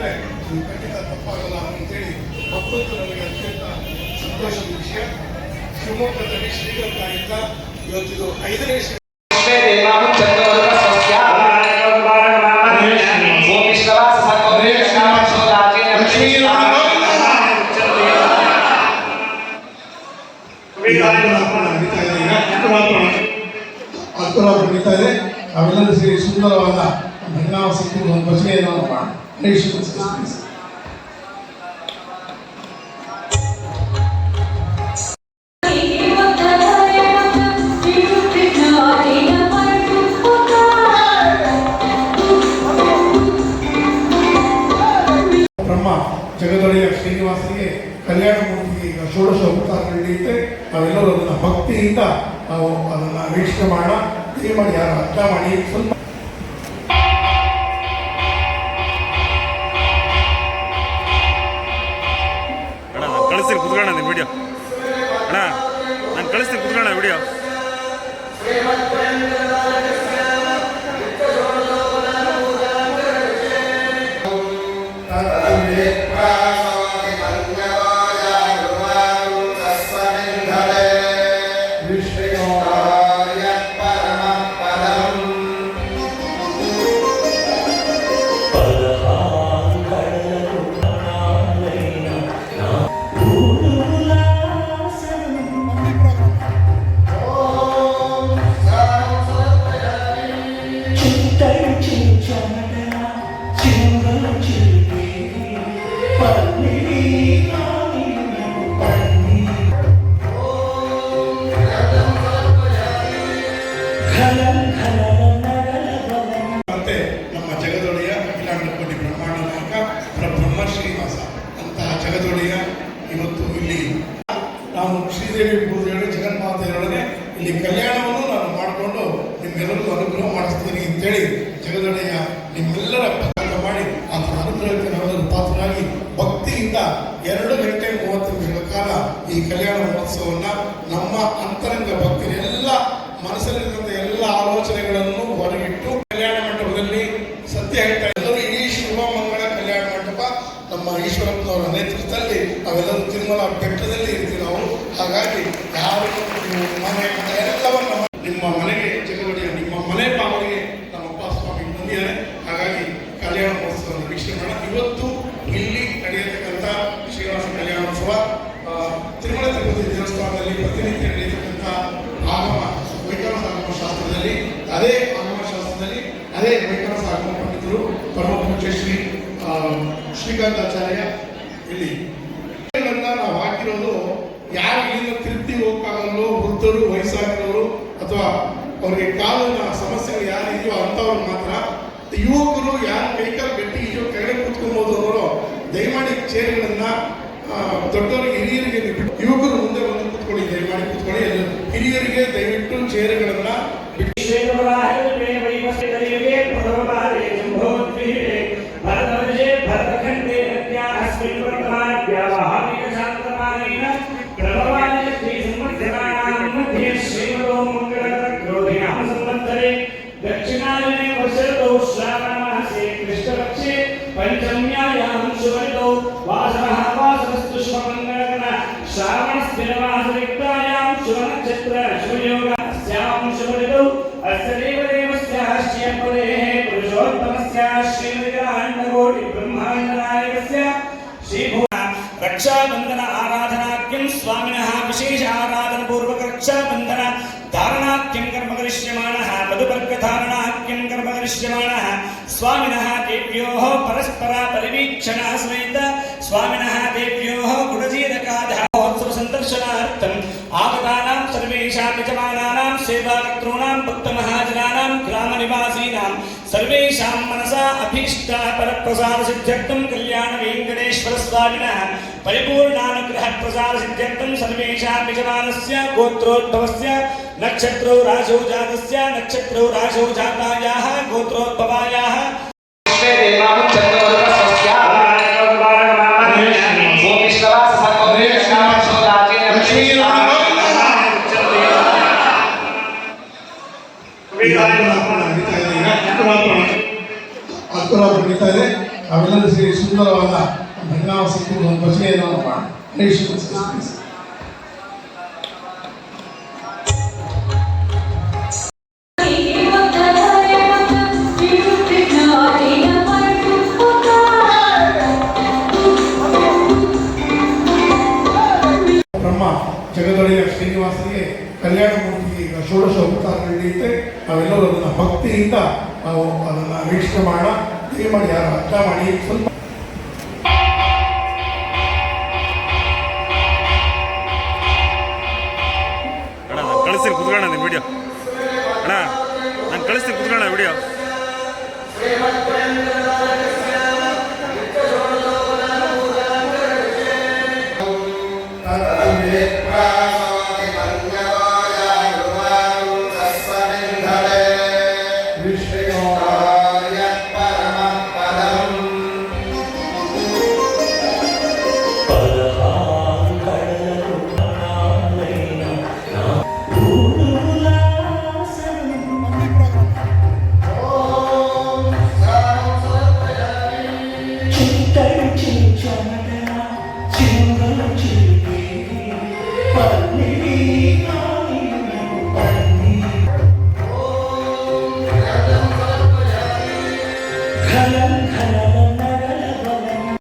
ಅಂದ್ರೆ ಇದು ಖಂಡಿತ ತಪ್ಪಾಗಲ್ಲ ಅಂತೇಳಿ ಮತ್ತೊಂದು ನನಗೆ ಅತ್ಯಂತ ಸಂತೋಷದ ವಿಷಯ ಶಿವಮೊಗ್ಗದಲ್ಲಿ ಶ್ರೀಗಂಧ ಇವತ್ತಿದು ಐದನೇ ಅಕ್ಕರಾತ್ರ ನಡೀತಾ ಇದೆ ಅವೆಲ್ಲರೂ ಸೇರಿ ಸುಂದರವಾದ ಮಹಿಳಾ ವಸತಿ ಒಂದು ಬ್ರಹ್ಮ ಜಗದೊಡೆಯ ಶ್ರೀನಿವಾಸನಿಗೆ ಕಲ್ಯಾಣ ಮೂರ್ತಿಗೆ ಈಗ ಷೋಡಶ ಅವತಾರ ನಡೆಯುತ್ತೆ. ನಾವೆಲ್ಲರೂ ಅದನ್ನು ಭಕ್ತಿಯಿಂದ ನಾವು ಅದನ್ನು ವೀಕ್ಷಣೆ ಮಾಡೋಣ. ದಯಮಾಡಿ ಯಾರು ಅರ್ಥ ಮಾಡಿ? ಸ್ವಲ್ಪ ಜಗದೊಡೆಯ ಇವತ್ತು ಇಲ್ಲಿ ನಾವು ಶ್ರೀದೇವಿ ಭೂದೇವಿ ಜಗನ್ಮಾತೆಯೊಡನೆ ಇಲ್ಲಿ ಕಲ್ಯಾಣವನ್ನು ನಾನು ಮಾಡಿಕೊಂಡು ನಿಮ್ಮೆಲ್ಲರಿಗೂ ಅನುಗ್ರಹ ಮಾಡಿಸ್ತೀನಿ ಅಂತೇಳಿ ಜಗದೊಡೆಯ ನಿಮ್ಮೆಲ್ಲರ ಪತ್ರ ಮಾಡಿ ಅದರ ಅನುಗ್ರಹಕ್ಕೆ ನಾವೆಲ್ಲರೂ ಪಾತ್ರರಾಗಿ ಭಕ್ತಿಯಿಂದ ಎರಡು ಗಂಟೆ ಮೂವತ್ತು ನಿಮಿಷಗಳ ಕಾಲ ಈ ಕಲ್ಯಾಣ ಮಹೋತ್ಸವವನ್ನು ನಮ್ಮ ಅಂತರಂಗ ಭಕ್ತಿಯ ಎಲ್ಲ ಮನಸ್ಸಲ್ಲಿರುವಂಥ ಎಲ್ಲ ಆಲೋಚನೆಗಳನ್ನು ಈಶ್ವರಪ್ಪನವರ ನೇತೃತ್ವದಲ್ಲಿ ಅವೆಲ್ಲರೂ ತಿರುಮಲ ಬೆಟ್ಟದಲ್ಲಿ ಇರ್ತೀವಿ ನಾವು ಹಾಗಾಗಿ ಯಾರು ಮನೆ ಎಲ್ಲವನ್ನು ನಿಮ್ಮ ಮನೆಗೆ ಚಟುವಟಿಕೆ, ನಿಮ್ಮ ಮನೆ ಪಾವನೆಗೆ ನಮ್ಮ ಅಪ್ಪ, ಸ್ವಾಮಿ ಬಂದಿದ್ದಾರೆ. ಹಾಗಾಗಿ ಕಲ್ಯಾಣ ಮಹೋತ್ಸವವನ್ನು ವೀಕ್ಷಣೆ ಇವತ್ತು ಇಲ್ಲಿ ನಡೆಯತಕ್ಕಂಥ ಶ್ರೀನಿವಾಸ ಕಲ್ಯಾಣೋತ್ಸವ ತಿರುಮಲ ತಿರುಪತಿ ದೇವಸ್ಥಾನದಲ್ಲಿ ಪ್ರತಿನಿತ್ಯ ನಡೆಯತಕ್ಕಂಥ ಆಗಮ ಶಾಸ್ತ್ರದಲ್ಲಿ ಅದೇ ಆಗಮ ಶಾಸ್ತ್ರದಲ್ಲಿ ಅದೇ ವೈಕರಸ ಆಗಮ ಪಂಡಿತರು ಪರಮ ಪೂಜ್ಯ ಶ್ರೀ ಆ, ಶ್ರೀಕಾಂತಾಚಾರ್ಯ ಇಲ್ಲಿ. ಇವುಗಳನ್ನ ನಾವು ಹಾಕಿರೋದು ಯಾರು ಇಲ್ಲಿಂದ ತಿರುಪ್ತಿ ವೃದ್ಧರು, ವಯಸ್ಸಾಗಿರೋರು ಅಥವಾ ಅವ್ರಿಗೆ ಕಾಲಿನ ಸಮಸ್ಯೆಗಳು ಯಾರು ಇದೆಯೋ ಅಂಥವ್ರು ಮಾತ್ರ, ಯುವಕರು ಯಾರು ಕೈಕಾಲು ಗಟ್ಟಿ ಇದೆಯೋ ಕೆಳಗೆ ಕೂತ್ಕೊಬೋದು ಅವರು ದಯಮಾಡಿ ಚೇರ್ಗಳನ್ನ ದೊಡ್ಡವರಿಗೆ ಹಿರಿಯರಿಗೆ ಬಿಟ್ಟು दक्षिणायने वर्षतो श्रावणमासे कृष्णपक्षे पञ्चम्यायां सुवर्णो वासरः वासरस्तु शुभमङ्गलकरण श्रावणस्थिरवासरिक्तायां शुभनक्षत्र शुभयोगास्यां शुभऋतौ अस्य देवदेवस्य श्रियपदेः पुरुषोत्तमस्य श्रीमदिराण्डकोटिब्रह्माण्डनायकस्य श्रीभू रक्षाबन्धन आराधनाख्यं स्वामिनः विशेष आराधनपूर्वक रक्षाबन्धन धारणाख्यं कर्म करिष्यमाणः? मधुपर्कधारणाख्यं कर्म करिष्यमाणः? स्वामिनः देव्योः परस्परा परिवीक्षणः समेत स्वामिनः देव्योः गुणजीरकाधारोत्सव सन्दर्शनार्थम् आगतानां सर्वेषां यजमानानां सेवाकर्तॄणां भक्तमहाजनानां ग्रामनिवासीनां, सर्वेषां परप्रसादसिद्ध्यर्थं कल्याणवेङ्कटेश्वरस्वामिनः परिपूर्णानुग्रहप्रसादसिद्ध्यर्थं सर्वेषां यजमानस्य गोत्रोद्भवस्य नक्षत्रौ राशौ जातस्य नक्षत्रौ राशौ जातायाः Thank you. ಅಕ್ಕರಾತ್ರ ನಡೀತಾ ಇದೆ. ಅವೆಲ್ಲರೂ ಸೇರಿ ಸುಂದರವಾದ ಸಿಕ್ಕಿದ್ದು ಒಂದು ಭಜನೆಯನ್ನು ಮಾಡೋಣ. ಹರೀಶ್ ಜಗದೊಡೆಯ ಶ್ರೀನಿವಾಸನಿಗೆ ಕಲ್ಯಾಣ ಮೂರ್ತಿಗೆ ಈಗ ಷೋಡಶ ಅವತಾರ ನಡೆಯುತ್ತೆ. ನಾವೆಲ್ಲರೂ ಅದನ್ನು ಭಕ್ತಿಯಿಂದ ನಾವು ಅದನ್ನು ವೀಕ್ಷಣೆ ಮಾಡೋಣ. சீமான் யார் அத்தாமணி சொல் கடைசியில் குதுக்கான அந்த வீடியோ. Anna but